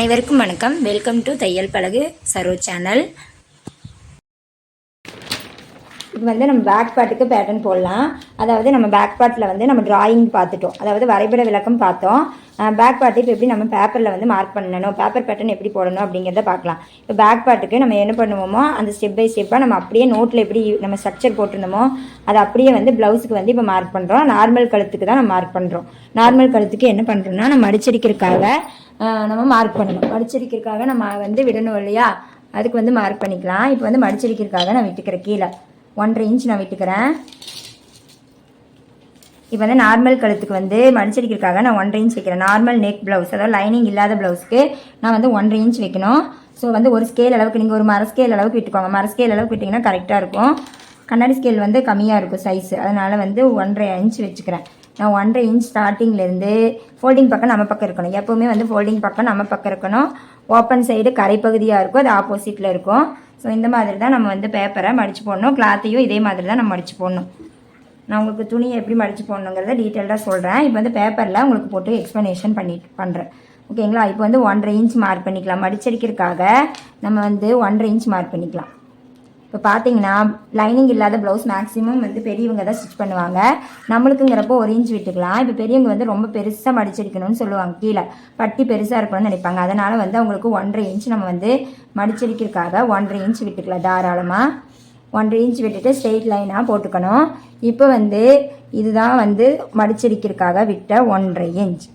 அனைவருக்கும் வணக்கம். Welcome to தையல் பழகு சரோ சேனல் இது வந்து நம்ம பேக் பார்ட்டுக்கு பேட்டர்ன் போடலாம். அதாவது நம்ம பேக் பார்ட்டில் வந்து நம்ம டிராயிங் பார்த்துட்டோம். அதாவது வரைபட விளக்கம் பார்த்தோம். பேக் பார்ட்டு இப்போ எப்படி நம்ம பேப்பரில் வந்து மார்க் பண்ணணும்? பேப்பர் பேட்டர்ன் எப்படி போடணும் அப்படிங்கிறத பார்க்கலாம். இப்போ பேக் பார்ட்டுக்கு நம்ம என்ன பண்ணுவோமோ அந்த ஸ்டெப் பை ஸ்டெப்பாக நம்ம அப்படியே நோட்டில் எப்படி நம்ம ஸ்ட்ரக்சர் போட்டிருந்தோமோ அதை அப்படியே வந்து ப்ளவுஸுக்கு வந்து இப்போ மார்க் பண்ணுறோம் நார்மல் கழுத்துக்கு தான் நம்ம மார்க் பண்ணுறோம் நார்மல் கழுத்துக்கு என்ன பண்ணுறோம்னா நம்ம அடிச்சடிக்கிறதுக்காக நம்ம மார்க் பண்ணணும். மடிச்சிருக்கிறதுக்காக நம்ம வந்து விடணும் இல்லையா? அதுக்கு வந்து மார்க் பண்ணிக்கலாம். இப்போ வந்து மடிச்சிருக்கிறதுக்காக நான் விட்டுக்கிறேன். கீழே. ஒன்றரை இன்ச் நான் விட்டுக்கிறேன். இப்போ வந்து நார்மல் கழுத்துக்கு வந்து மடிச்சடிக்கிறதுக்காக நான் ஒன்றரை இன்ச் வைக்கிறேன். நார்மல் நெக் ப்ளவுஸ் அதாவது லைனிங் இல்லாத ப்ளவுஸ்க்கு நான் வந்து ஒன்றரை இன்ச் வைக்கணும். ஸோ வந்து ஒரு ஸ்கேல் அளவுக்கு நீங்கள் ஒரு மர ஸ்கேல் அளவுக்கு விட்டுக்கோங்க. மர ஸ்கேல் அளவுக்கு விட்டிங்கன்னா கரெக்டாக இருக்கும். கண்ணாடி ஸ்கேல் வந்து கம்மியாக இருக்கும் சைஸ் அதனால் வந்து ஒன்றரை இன்ச் வச்சுக்கிறேன். நான் ஒன்றரை இன்ச் ஸ்டார்டிங்லேருந்து ஃபோல்டிங் பக்கம் நம்ம பக்கம் இருக்கணும். எப்போவுமே வந்து ஃபோல்டிங் பக்கம் நம்ம பக்கம் இருக்கணும். ஓப்பன் சைடு கரைப்பகுதியாக இருக்கும் அது ஆப்போசிட்டில் இருக்கும். ஸோ இந்த மாதிரி தான் நம்ம வந்து பேப்பரை மடித்து போடணும். கிளாத்தையும் இதே மாதிரி தான் நம்ம மடித்து போடணும். நான் உங்களுக்கு துணியை எப்படி மடித்து போடணுங்கிறத டீட்டெயில்டாக சொல்கிறேன் இப்போ வந்து பேப்பரில் உங்களுக்கு போட்டு எக்ஸ்ப்ளனேஷன் பண்ணி பண்ணுறேன் ஓகேங்களா இப்போ வந்து ஒன்றரை இன்ச் மார்க் பண்ணிக்கலாம். மடிச்சடிக்கிறதுக்காக நம்ம வந்து ஒன்றரை இன்ச் மார்க் பண்ணிக்கலாம். இப்போ பார்த்தீங்கன்னா லைனிங் இல்லாத ப்ளவுஸ் மேக்ஸிமம் வந்து பெரியவங்க தான் ஸ்டிச் பண்ணுவாங்க. நம்மளுக்குங்கிறப்போ ஒரு இன்ச் விட்டுக்கலாம். இப்போ பெரியவங்க வந்து ரொம்ப பெருசாக மடிச்சிருக்கணும்னு சொல்லுவாங்க. கீழே பட்டி பெருசாக இருக்கணும்னு நினைப்பாங்க. அதனால் வந்து அவங்களுக்கு ஒன்றரை இன்ச் நம்ம வந்து மடிச்சிருக்கிறதுக்காக ஒன்றரை இன்ச் விட்டுக்கலாம் தாராளமாக ஒன்றரை இன்ச் விட்டுட்டு ஸ்ட்ரெயிட் லைனாக போட்டுக்கணும். இப்போ வந்து இதுதான் வந்து மடிச்சிருக்கிறதுக்காக விட்ட ஒன்றரை இன்ச்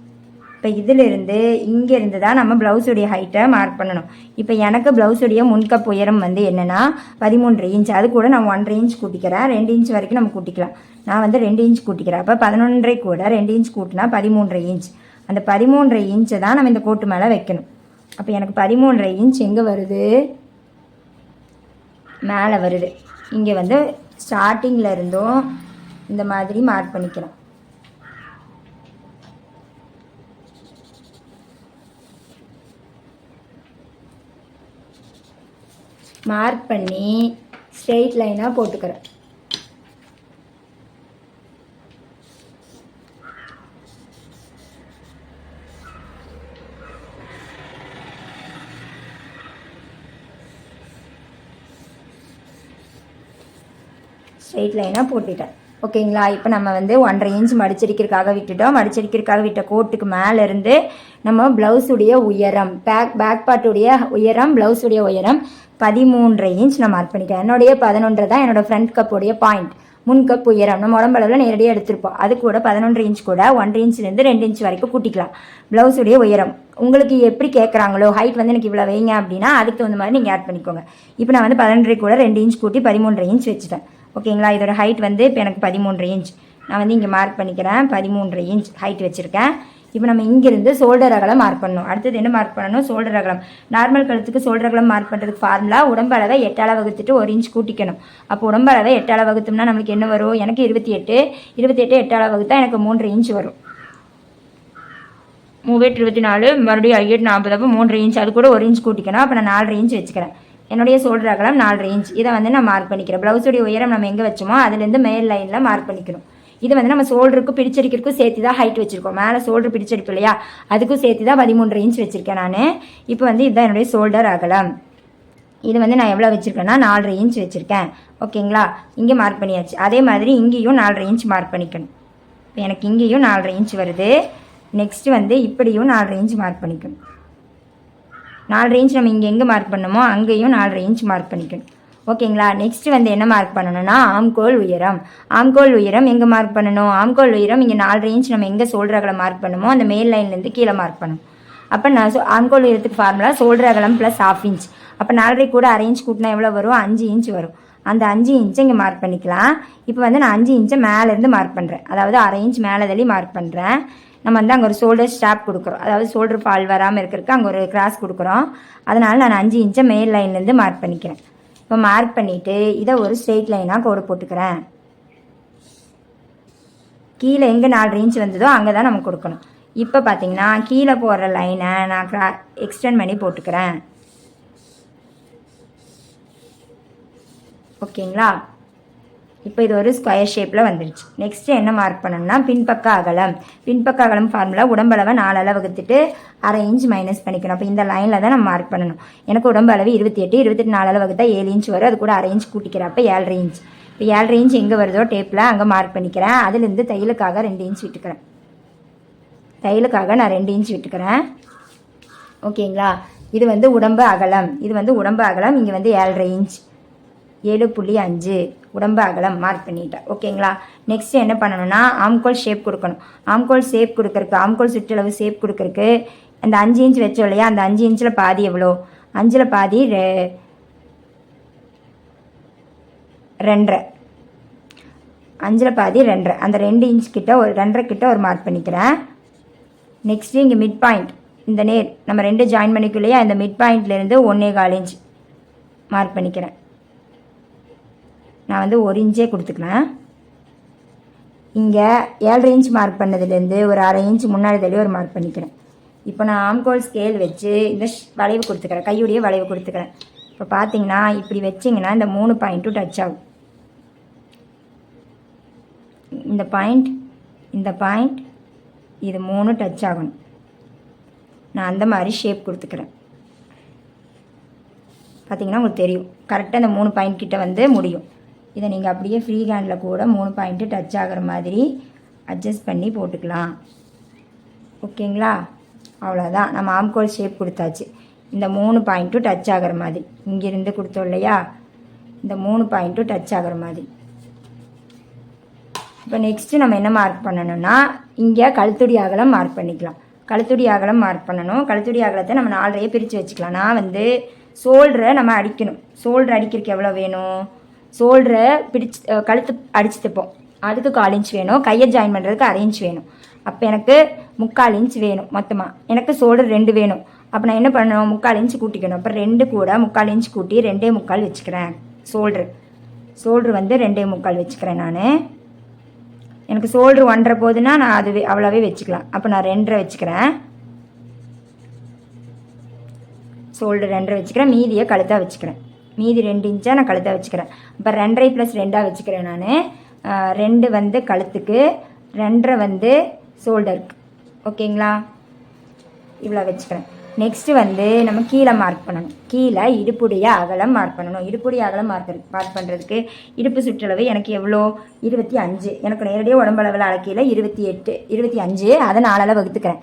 இப்போ இதிலிருந்து இங்கேருந்து தான் நம்ம ப்ளவுஸுடைய ஹைட்டை மார்க் பண்ணணும். இப்போ எனக்கு ப்ளவுஸுடைய முன்கப் உயரம் வந்து என்னென்னா பதிமூன்று இன்ச் அது கூட நான் ஒன்றரை இன்ச் கூட்டிக்கிறேன். ரெண்டு இன்ச் வரைக்கும் நம்ம கூட்டிக்கலாம். நான் வந்து ரெண்டு இன்ச் கூட்டிக்கிறேன். அப்போ பதினொன்றரை கூட ரெண்டு இன்ச் கூட்டினா பதிமூன்றரை இன்ச் அந்த பதிமூன்றரை இன்ச்சை தான் நம்ம இந்த கோட்டு மேலே வைக்கணும். அப்போ எனக்கு பதிமூன்றரை இன்ச் எங்கே வருது? மேலே வருது. இங்கே வந்து ஸ்டார்டிங்கில் இருந்தும் இந்த மாதிரி மார்க் பண்ணிக்கலாம் மார்க் பண்ணி ஸ்ட்ரெயிட் லைனாக போட்டுக்கிறேன். ஸ்ட்ரெயிட் லைனாக போட்டுட்டேன். ஓகேங்களா? இப்போ நம்ம வந்து ஒன்றரை இன்ச் மடிச்சடிக்கிறதுக்காக விட்டுட்டோம். மடிச்சடிக்கிறதுக்காக விட்ட கோட்டுக்கு மேலே இருந்து நம்ம ப்ளவுஸுடைய உயரம் பேக் பேக் பார்ட்டுடைய உயரம் ப்ளவுஸுடைய உயரம் பதிமூன்றரை இன்ச் நான் மார்க் பண்ணிக்கிறேன் என்னுடைய பதினொன்று தான் என்னோடய ஃப்ரண்ட் கப்புடைய பாயிண்ட் முன் கப் உயரம். நம்ம உடம்பளவில் நேரடியாக எடுத்திருப்போம். அது கூட பதினொன்றரை இன்ச் கூட ஒன்றரை இன்ச்லேருந்து ரெண்டு இன்ச் வரைக்கும் கூட்டிக்கலாம். ப்ளவுஸுடைய உயரம். உங்களுக்கு எப்படி கேட்குறாங்களோ ஹைட் வந்து எனக்கு இவ்வளோ வைங்க அப்படின்னா அதுக்கு தகுந்த மாதிரி நீங்கள் ஆட் பண்ணிக்கோங்க. இப்போ நான் வந்து பதினொன்றரை கூட ரெண்டு இன்ச் கூட்டி பதிமூன்றரை இன்ச் வச்சுட்டேன். ஓகேங்களா? இதோட ஹைட் வந்து இப்போ எனக்கு பதிமூன்று இன்ச் நான் வந்து இங்கே மார்க் பண்ணிக்கிறேன். பதிமூன்று இன்ச் ஹைட் வச்சுருக்கேன். இப்போ நம்ம இங்கேருந்து ஷோல்டர் அகலம் மார்க் பண்ணணும். அடுத்தது என்ன மார்க் பண்ணணும்? ஷோல்டர் அகலம். நார்மல் கழுத்துக்கு ஷோல்டர் அகலம் மார்க் பண்ணுறதுக்கு ஃபார்முலா உடம்பளவை எட்டால் வகுத்துட்டு ஒரு இன்ச் கூட்டிக்கணும். அப்போ உடம்பளவை எட்டால் வகுத்தோம்னா நம்மளுக்கு என்ன வரும்? எனக்கு இருபத்தி எட்டு. இருபத்தி எட்டு எட்டால் வகுத்தா எனக்கு மூன்றரை இன்ச் வரும். மூவேட்டு இருபத்தி நாலு. மறுபடியும் ஐயெட்டு நாற்பது. அப்போ மூன்றரை இன்ச் அது கூட ஒரு இன்ச் கூட்டிக்கணும். அப்போ நான் நாலரை இன்ச் வச்சுக்கிறேன். என்னுடைய ஷோல்டர் அகலம் நாலரை இன்ச் இதை வந்து நான் மார்க் பண்ணிக்கிறேன். ப்ளவுஸுடைய உயரம் நம்ம எங்கே வச்சோமோ அதுலேருந்து மேல் லைனில் மார்க் பண்ணிக்கணும் இது வந்து நம்ம ஷோல்டருக்கு பிடிச்சடிக்கிறதுக்கும் சேர்த்து தான் ஹைட் வச்சுருக்கோம். மேலே ஷோல்டர் பிடிச்சடிப்பு இல்லையா? அதுக்கும் சேர்த்து தான் பதிமூன்று இன்ச் வச்சுருக்கேன் நான். இப்போ வந்து இதுதான் என்னுடைய ஷோல்டர் அகலம். இது வந்து நான் எவ்வளோ வச்சுருக்கேன்னா நாலரை இன்ச் வச்சுருக்கேன். ஓகேங்களா இங்கே மார்க் பண்ணியாச்சு. அதே மாதிரி இங்கேயும் நாலரை இன்ச் மார்க் பண்ணிக்கணும். இப்போ எனக்கு இங்கேயும் நாலரை இன்ச் வருது. நெக்ஸ்ட் வந்து இப்படியும் நாலரை இன்ச் மார்க் பண்ணிக்கணும். நாலு இன்ச் நம்ம இங்கே எங்கே மார்க் பண்ணணுமோ அங்கேயும் நாலரை இன்ச் மார்க் பண்ணிக்கணும். ஓகேங்களா நெக்ஸ்ட் வந்து என்ன மார்க் பண்ணணும்னா ஆம்கோல் உயரம். ஆம்கோல் உயரம் எங்கே மார்க் பண்ணணும்? ஆம்கோல் உயரம் இங்கே நாலு இன்ச் நம்ம எங்கே சோல்டர் அகலம் மார்க் பண்ணுமோ? அந்த மேல் லைன்லேருந்து கீழே மார்க் பண்ணணும். அப்போ நான் சோ ஆம்கோல் உயரத்துக்கு ஃபார்முலா சோல்டர் அகலம் ப்ளஸ் ஹாஃப் இன்ச் அப்போ நாலரை கூட அரை இன்ச் கூட்டினா எவ்வளோ வரும்? அஞ்சு இன்ச் வரும். அந்த அஞ்சு இன்ச்சை இங்கே மார்க் பண்ணிக்கலாம். இப்போ வந்து நான் அஞ்சு இன்ச்சை மேலேருந்து மார்க் பண்ணுறேன் அதாவது அரை இன்ச் மேலே தள்ளி மார்க் பண்ணுறேன் நம்ம வந்து அங்கே ஒரு ஷோல்டர் ஸ்டாப் கொடுக்குறோம். அதாவது ஷோல்டர் ஃபால் வராமல் இருக்கிறதுக்கு அங்கே ஒரு கிராஸ் கொடுக்குறோம். அதனால் நான் அஞ்சு இன்ச்சை மேல் லைன்லேருந்து மார்க் பண்ணிக்கிறேன். இப்போ மார்க் பண்ணிவிட்டு இதை ஒரு ஸ்ட்ரெயிட் லைனாக கோடு போட்டுக்கிறேன். கீழே எங்கே நாலு இன்ச் வந்ததோ அங்கே தான் நம்ம கொடுக்கணும். இப்போ பார்த்தீங்கன்னா கீழே போடுற லைனை நான் க்ரா எக்ஸ்டெண்ட் பண்ணி போட்டுக்கிறேன். ஓகேங்களா இப்போ இது ஒரு ஸ்கொயர் ஷேப்பில் வந்துருச்சு. நெக்ஸ்ட் என்ன மார்க் பண்ணணும்னா பின்பக்க அகலம். பின்பக்க அகலம் ஃபார்முலா உடம்பளவை நாலு அளவு வகுத்துட்டு அரை இன்ச் மைனஸ் பண்ணிக்கணும். அப்போ இந்த லைனில் தான் நம்ம மார்க் பண்ணணும். எனக்கு உடம்பு அளவு இருபத்தி எட்டு இருபத்தெட்டு நாலு அளவு வகுத்தா ஏழு இன்ச் வரும். அது கூட அரை இன்ச் கூட்டிக்கிறப்ப ஏழரை இன்ச் இப்போ ஏழரை இன்ச் எங்கே வருதோ டேப்பில் அங்கே மார்க் பண்ணிக்கிறேன். அதுலேருந்து தையலுக்காக ரெண்டு இன்ச் விட்டுக்கிறேன். தையலுக்காக நான் ரெண்டு இன்ச் விட்டுக்கிறேன். ஓகேங்களா இது வந்து உடம்பு அகலம். இது வந்து உடம்பு அகலம். இங்கே வந்து ஏழரை இன்ச் ஏழு புள்ளி அஞ்சு. உடம்பு அகலம் மார்க் பண்ணிட்டேன் ஓகேங்களா நெக்ஸ்ட் என்ன பண்ணணும்னா ஆம்கோல் ஷேப் கொடுக்கணும். ஆம்கோல் ஷேப் கொடுக்கறக்கு ஆம்கோல் சுற்றளவு ஷேப் கொடுக்கறக்கு அந்த அஞ்சு இன்ச் வச்சோம் இல்லையா? அந்த அஞ்சு இன்ச்சில் பாதி எவ்வளோ? அஞ்சில் பாதி ரெ ரெண்டரை. அஞ்சில் பாதி ரெண்டரை. அந்த ரெண்டு இன்ச் கிட்ட ஒரு ரெண்டரை கிட்ட ஒரு மார்க் பண்ணிக்கிறேன். நெக்ஸ்ட்டு இங்கே மிட் பாயிண்ட் இந்த நேர் நம்ம ரெண்டு ஜாயின் பண்ணிக்கலையா இந்த மிட் பாயிண்ட்லேருந்து ஒன்றே கால் இன்ச் மார்க் பண்ணிக்கிறேன். நான் வந்து ஒரு இன்ச்சே கொடுத்துக்கிறேன். இங்கே ஏழரை இன்ச் மார்க் பண்ணதுலேருந்து ஒரு அரை இன்ச் முன்னாடி தள்ளி ஒரு மார்க் பண்ணிக்கிறேன். இப்போ நான் ஆம்கோல் ஸ்கேல் வச்சு இந்த ஷ்- வளைவு கொடுத்துக்கிறேன். கையுடைய வளைவு கொடுத்துக்கிறேன். இப்போ பார்த்தீங்கன்னா இப்படி வச்சிங்கன்னா இந்த மூணு பாயிண்ட்டும் டச் ஆகும். இந்த பாயிண்ட் இந்த பாயிண்ட் இது மூணு டச் ஆகணும். நான் அந்த மாதிரி ஷேப் கொடுத்துக்கிறேன். பார்த்தீங்கன்னா உங்களுக்கு தெரியும். கரெக்டாக இந்த மூணு பாயிண்ட் கிட்ட வந்து முடியும். இதை நீங்கள் அப்படியே ஃப்ரீ ஹேண்டில் கூட மூணு பாயிண்ட்டு டச் ஆகிற மாதிரி அட்ஜஸ்ட் பண்ணி போட்டுக்கலாம். ஓகேங்களா அவ்வளோதான் நம்ம ஆம்கோல் ஷேப் கொடுத்தாச்சு. இந்த மூணு பாயிண்ட்டும் டச் ஆகிற மாதிரி. இங்கேருந்து கொடுத்தோம் இல்லையா? இந்த மூணு பாயிண்ட்டும் டச் ஆகிற மாதிரி. இப்போ நெக்ஸ்ட்டு நம்ம என்ன மார்க் பண்ணணும்னா இங்கே கழுத்துடி அகலம் மார்க் பண்ணிக்கலாம். கழுத்துடி அகலம் மார்க் பண்ணணும். கழுத்துடி அகலத்தை நம்ம நாலரையே பிரித்து வச்சுக்கலாம். நான் வந்து சோல்டரை நம்ம அடிக்கணும். சோல்டர் அடிக்கிறதுக்கு எவ்வளோ வேணும்? சோல்டரை பிடிச்சு கழுத்து அடிச்சு தைப்போம். அதுக்கு கால் இன்ச் வேணும். கையை ஜாயின் பண்ணுறதுக்கு அரை இன்ச் வேணும். அப்போ எனக்கு முக்கால் இன்ச் வேணும் மொத்தமாக எனக்கு சோல்டர் ரெண்டு வேணும். அப்போ நான் என்ன பண்ணணும்? முக்கால் இன்ச் கூட்டிக்கணும். அப்போ ரெண்டு கூட முக்கால் இன்ச் கூட்டி ரெண்டே முக்கால் வச்சுக்கிறேன். ஷோல்டர் சோல்டர் வந்து ரெண்டே முக்கால் வச்சுக்கிறேன் நான். எனக்கு ஷோல்டர் ஒன்றரை போகுதுன்னா நான் அது அவ்வளோவே வச்சுக்கலாம். அப்போ நான் ரெண்டரை வச்சுக்கிறேன். ஷோல்டர் ரெண்டரை வச்சுக்கிறேன். மீதியை கழுத்தாக வச்சுக்கிறேன். மீதி ரெண்டு இன்ச்சாக நான் கழுத்தாக வச்சுக்கிறேன். இப்போ ரெண்டரை ப்ளஸ் ரெண்டாக வச்சுக்கிறேன் நான். ரெண்டு வந்து கழுத்துக்கு ரெண்டரை வந்து ஷோல்டருக்கு ஓகேங்களா? இவ்வளோ வச்சுக்கிறேன். நெக்ஸ்ட்டு வந்து நம்ம கீழே மார்க் பண்ணணும். கீழே இடுப்புடைய அகலம் மார்க் பண்ணணும். இடுப்புடைய அகலம் மார்க் மார்க் பண்ணுறதுக்கு இடுப்பு சுற்றளவு எனக்கு எவ்வளோ? இருபத்தி அஞ்சு. எனக்கு நேரடியாக உடம்பளவில் அளக்கையில் இருபத்தி எட்டு இருபத்தி அஞ்சு. அதை நாலால் வகுத்துக்கிறேன்.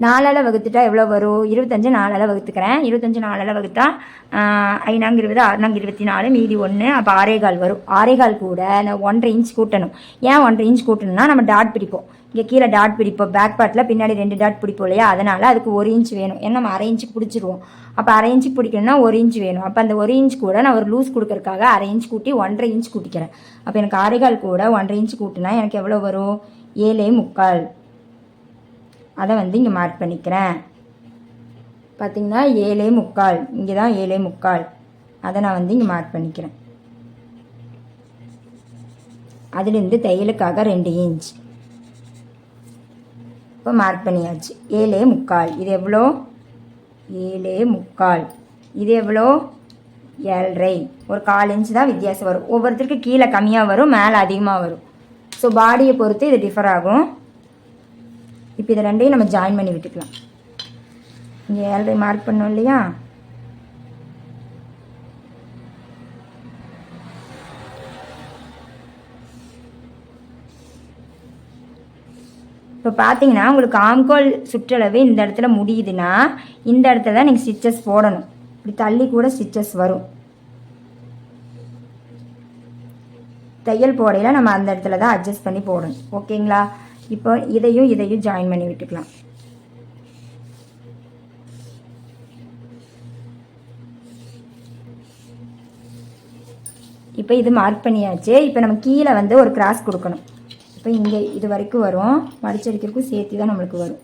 நாலால் வகுத்துட்டா எவ்வளோ வரும்? இருபத்தஞ்சு நாலால் வகுத்துக்கிறேன். இருபத்தஞ்சு நாலால் வகுத்தா ஐநாங்க இருபது ஆறுநாங்க இருபத்தி நாலு மீதி ஒன்று அப்போ ஆறேகால் வரும். ஆறேகால் கூட நான் ஒன்றரை இன்ச் கூட்டணும். ஏன் ஒன்றரை இன்ச் கூட்டணும்னா நம்ம டாட் பிடிப்போம். இங்கே கீழே டாட் பிடிப்போம். பேக் பார்ட்டில் பின்னாடி ரெண்டு டாட் பிடிப்போம் இல்லையா? அதனால் அதுக்கு ஒரு இன்ச் வேணும். ஏன்னா நம்ம அரை இன்ச்சு பிடிச்சிருவோம். அப்போ அரை இன்ச்சு பிடிக்கணும்னா ஒரு இன்ச் வேணும். அப்போ அந்த ஒரு இன்ச் கூட நான் ஒரு லூஸ் கொடுக்கறதுக்காக அரை இன்ச் கூட்டி ஒன்றரை இன்ச் கூட்டிக்கிறேன். அப்போ எனக்கு ஆறேகால் கூட ஒன்றரை இன்ச் கூட்டினா எனக்கு எவ்வளோ வரும்? ஏழே முக்கால். அதை வந்து இங்கே மார்க் பண்ணிக்கிறேன். பார்த்தீங்கன்னா ஏழே முக்கால். இங்கே தான் ஏழே முக்கால். அதை நான் வந்து இங்கே மார்க் பண்ணிக்கிறேன். அதுலேருந்து தையலுக்காக ரெண்டு இன்ச் இப்போ மார்க் பண்ணியாச்சு. ஏழே முக்கால். இது எவ்வளோ? ஏழே முக்கால். இது எவ்வளோ? ஏழரை. ஒரு கால் இன்ச் தான் வித்தியாசம் வரும். ஒவ்வொருத்தருக்கு கீழே கம்மியாக வரும் மேலே அதிகமாக வரும். ஸோ பாடியை பொறுத்து இது டிஃபர் ஆகும். இப்போ இதை ரெண்டையும் நம்ம ஜாயின் பண்ணி விட்டுக்கலாம். இங்கே ஆல்ரெடி மார்க் பண்ணோம் இல்லையா? இப்போ பார்த்தீங்கன்னா உங்களுக்கு ஆம்கோல் சுற்றளவு இந்த இடத்துல முடியுதுன்னா இந்த இடத்துல தான் நீங்கள் ஸ்டிச்சஸ் போடணும். இப்படி தள்ளி கூட ஸ்டிச்சஸ் வரும். தையல் போடையில் நம்ம அந்த இடத்துல தான் அட்ஜஸ்ட் பண்ணி போடணும். ஓகேங்களா? இப்போ இதையும் இதையும் ஜாயின் பண்ணி விட்டுக்கலாம். இப்போ இது மார்க் பண்ணியாச்சு. இப்போ நம்ம கீழே வந்து ஒரு கிராஸ் கொடுக்கணும். இப்போ இங்கே இது வரைக்கும் வரும். மடிச்சடிக்கிறதுக்கும் சேர்த்து தான் நம்மளுக்கு வரும்.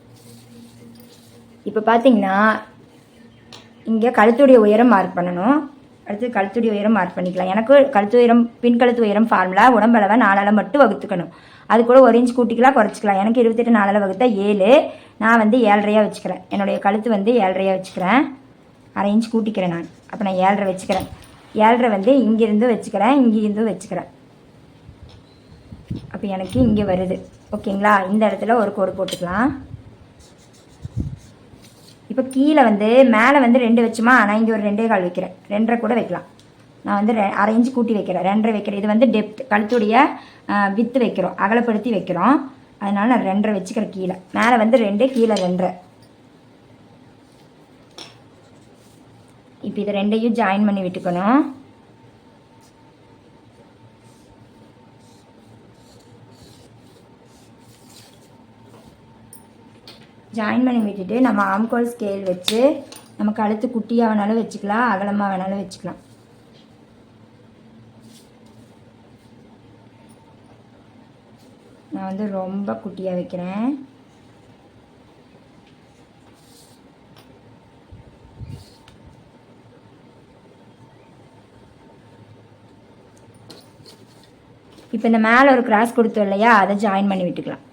இப்போ பார்த்தீங்கன்னா இங்கே கழுத்துடைய உயரம் மார்க் பண்ணணும். அடுத்து கழுத்துடி உயரம் மார்க் பண்ணிக்கலாம். எனக்கு கழுத்து உயரம் பின் கழுத்து உயரம் ஃபார்முலா உடம்பளவை நாலால் மட்டும் வகுத்துக்கணும். அது கூட ஒரு இன்ச் கூட்டிக்கலாம் குறைச்சிக்கலாம். எனக்கு இருபத்தெட்டு நாலால் வகுத்தா ஏழு. நான் வந்து ஏழரையாக வச்சுக்கிறேன். என்னுடைய கழுத்து வந்து ஏழரையாக வச்சுக்கிறேன். அரை இன்ச் கூட்டிக்கிறேன் நான். அப்போ நான் ஏழரை வச்சுக்கிறேன். ஏழரை வந்து இங்கேருந்து வச்சுக்கிறேன் இங்கேருந்து வச்சுக்கிறேன். அப்போ எனக்கு இங்கே வருது. ஓகேங்களா? இந்த இடத்துல ஒரு கோடு போட்டுக்கலாம். இப்போ கீழே வந்து மேலே வந்து ரெண்டு வச்சுமா? நான் இங்கே ஒரு ரெண்டே கால் வைக்கிறேன். ரெண்டரை கூட வைக்கலாம். நான் வந்து ரெ அரை இன்ச்சு கூட்டி வைக்கிறேன். ரெண்டரை வைக்கிறேன். இது வந்து டெப்த் கழுத்துடைய வித்து வைக்கிறோம். அகலப்படுத்தி வைக்கிறோம். அதனால நான் ரெண்டரை வச்சுக்கிறேன் கீழே. மேலே வந்து ரெண்டு கீழே ரெண்டரை. இப்போ இது ரெண்டையும் ஜாயின் பண்ணி விட்டுக்கணும். ஜாயின் பண்ணி விட்டுட்டு நம்ம ஆம்கோல் ஸ்கேல் வச்சு நம்ம கழுத்து குட்டியாக வேணாலும் வச்சுக்கலாம் அகலமாக வேணாலும் வச்சுக்கலாம். நான் வந்து ரொம்ப குட்டியாக வைக்கிறேன். இப்போ இந்த மேலே ஒரு கிராஸ் கொடுத்தோம் இல்லையா அதை ஜாயின் பண்ணி விட்டுக்கலாம்.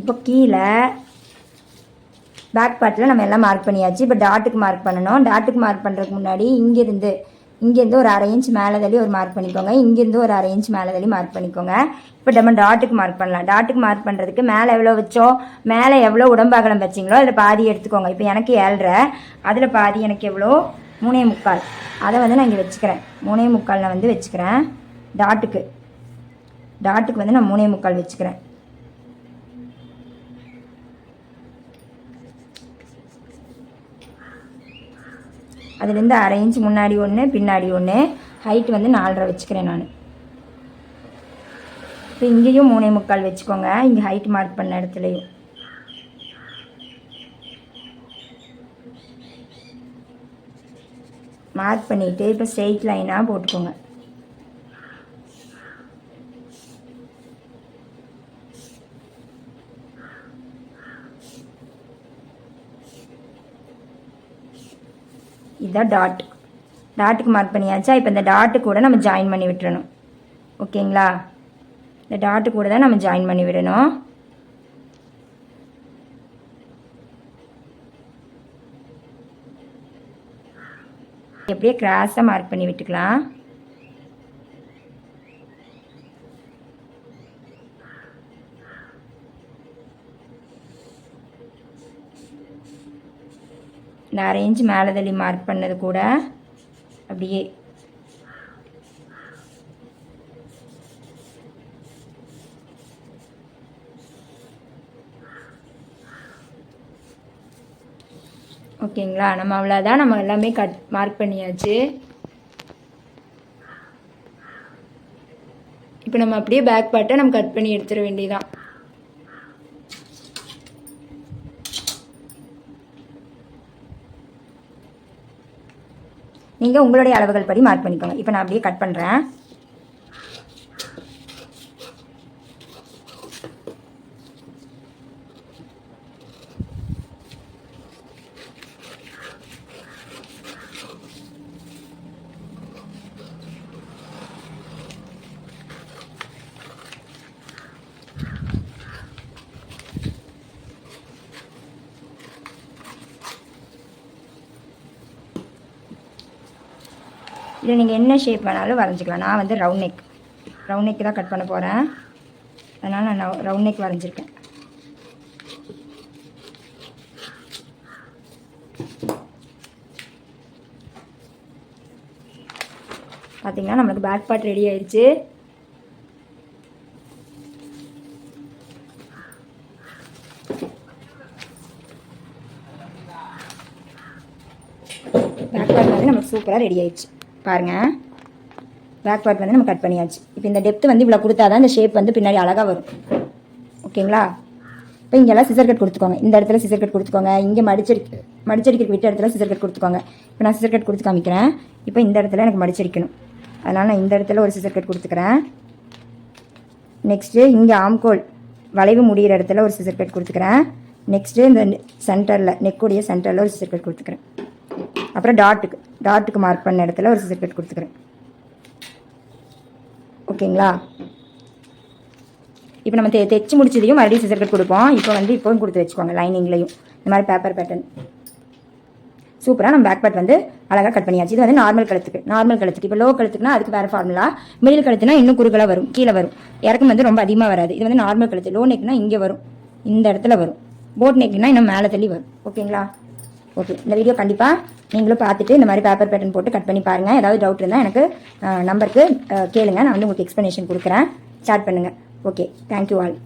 இப்போ கீழே பேக் பார்ட்டில் நம்ம எல்லாம் மார்க் பண்ணியாச்சு. இப்போ டாட்டுக்கு மார்க் பண்ணணும். டாட்டுக்கு மார்க் பண்ணுறதுக்கு முன்னாடி இங்கேருந்து இங்கேருந்து ஒரு அரை இன்ச் மேலே தள்ளி ஒரு மார்க் பண்ணிக்கோங்க. இங்கேருந்து ஒரு அரை இன்ச் மேலே தள்ளி மார்க் பண்ணிக்கோங்க. இப்போ நம்ம டாட்டுக்கு மார்க் பண்ணலாம். டாட்டுக்கு மார்க் பண்ணுறதுக்கு மேலே எவ்வளோ வச்சோம்? மேலே எவ்வளோ உடம்பாகலம் வச்சிங்களோ அதில் பாதி எடுத்துக்கோங்க. இப்போ எனக்கு ஏழரை அதில் பாதி எனக்கு எவ்வளோ? மூணே முக்கால். அதை வந்து நான் இங்கே வச்சுக்கிறேன். மூணே முக்கால் நான் வந்து வச்சுக்கிறேன் டாட்டுக்கு டாட்டுக்கு வந்து நான் மூணே முக்கால் வச்சுக்கிறேன். அதுலேருந்து அரை இன்ச் முன்னாடி ஒன்று பின்னாடி ஒன்று ஹைட் வந்து நாலரை வச்சுக்கிறேன் நான். இப்போ இங்கேயும் மூணே முக்கால் வச்சுக்கோங்க. இங்கே ஹைட் மார்க் பண்ண இடத்துலையும். மார்க் பண்ணிவிட்டு இப்போ ஸ்ட்ரெயிட் லைனாக போட்டுக்கோங்க. இதுதான் டாட் டாட்டுக்கு மார்க் பண்ணியாச்சா? இப்போ இந்த டாட்டு கூட நம்ம ஜாயின் பண்ணி விட்டுறணும். ஓகேங்களா? இந்த டாட்டு கூட தான் நம்ம ஜாயின் பண்ணி விடணும். எப்படியே கிராஸாக மார்க் பண்ணி விட்டுக்கலாம். இந்த அரேஞ்ச் மேலே தள்ளி மார்க் பண்ணது கூட அப்படியே. ஓகேங்களா? நம்ம அவ்வளோதான் நம்ம எல்லாமே கட் மார்க் பண்ணியாச்சு. இப்போ நம்ம அப்படியே பேக் பார்ட்டை நம்ம கட் பண்ணி எடுத்துட வேண்டியதான் நீங்கள் உங்களுடைய அளவுகள் படி மார்க் பண்ணிக்கோங்க. இப்போ நான் அப்படியே கட் பண்ணுறேன் இல்லை நீங்கள் என்ன ஷேப் வேணாலும் வரைஞ்சிக்கலாம். நான் வந்து ரவுண்ட் நெக் ரவுண்ட் நெக் தான் கட் பண்ண போகிறேன் அதனால் நான் ரவுண்ட் நெக் வரைஞ்சிருக்கேன். பார்த்தீங்கன்னா நம்மளுக்கு பேக் பார்ட் ரெடி ஆயிடுச்சு பேக் பார்ட் வந்து நம்மளுக்கு சூப்பராக ரெடி ஆயிடுச்சு பாருங்கள் பேக் பார்ட் வந்து நம்ம கட் பண்ணியாச்சு. இப்போ இந்த டெப்த்து வந்து இவ்வளோ கொடுத்தா தான் இந்த ஷேப் வந்து பின்னாடி அழகாக வரும். ஓகேங்களா இப்போ இங்கெல்லாம் சிசர் கட் கொடுத்துக்கோங்க. இந்த இடத்துல சிசர் கட் கொடுத்துக்கோங்க. இங்கே மடிச்சடிக்க மடிச்சடிக்க விட்ட இடத்துல சிசர் கட் கொடுத்துக்கோங்க. இப்போ நான் சிசர் கட் கொடுத்து காமிக்கிறேன். இப்போ இந்த இடத்துல எனக்கு மடிச்சடிக்கணும். அதனால் நான் இந்த இடத்துல ஒரு சிசர் கட் கொடுத்துக்கிறேன். நெக்ஸ்ட்டு இங்கே ஆம்கோல் வளைவு முடிகிற இடத்துல ஒரு சிசர் கட் கொடுத்துக்கிறேன். நெக்ஸ்ட்டு இந்த சென்டரில் நெக்குடைய சென்டரில் ஒரு சிசர் கட் கொடுத்துக்கிறேன். அப்புறம் டாட்டுக்கு டாட்டுக்கு மார்க் பண்ண இடத்துல ஒரு சிசர் கட் கொடுத்துக்கிறேன். ஓகேங்களா? இப்போ நம்ம தெ தைச்சு முடிச்சதையும் மறுபடியும் சிசர் கட் கொடுப்போம். இப்போ வந்து இப்போவும் கொடுத்து வச்சுக்கோங்க லைனிங்லையும் இந்த மாதிரி பேப்பர் பேட்டர்ன் சூப்பராக நம்ம பேக் பார்ட் வந்து அழகாக கட் பண்ணியாச்சு. இது வந்து நார்மல் கழுத்துக்கு நார்மல் கழுத்துக்கு. இப்போ லோ கழுத்துக்குனா அதுக்கு வேறு ஃபார்முலா மிடில் கழுத்துனா இன்னும் குறுகலாக வரும் கீழே வரும். இறக்கம் வந்து ரொம்ப அதிகமாக வராது. இது வந்து நார்மல் கழுத்து. லோ நெக்னா இங்கே வரும் இந்த இடத்துல வரும். போட் நெக்னா இன்னும் மேலே தள்ளி வரும். ஓகேங்களா? ஓகே இந்த வீடியோ கண்டிப்பாக நீங்களும் பார்த்துட்டு இந்த மாதிரி பேப்பர் பேட்டர்ன் போட்டு கட் பண்ணி பாருங்கள் ஏதாவது டவுட் இருந்தால் எனக்கு நம்பருக்கு கேளுங்க. நான் வந்து உங்களுக்கு எக்ஸ்ப்ளனேஷன் கொடுக்குறேன். ஸ்டார்ட் பண்ணுங்கள் ஓகே தேங்க்யூ ஆல்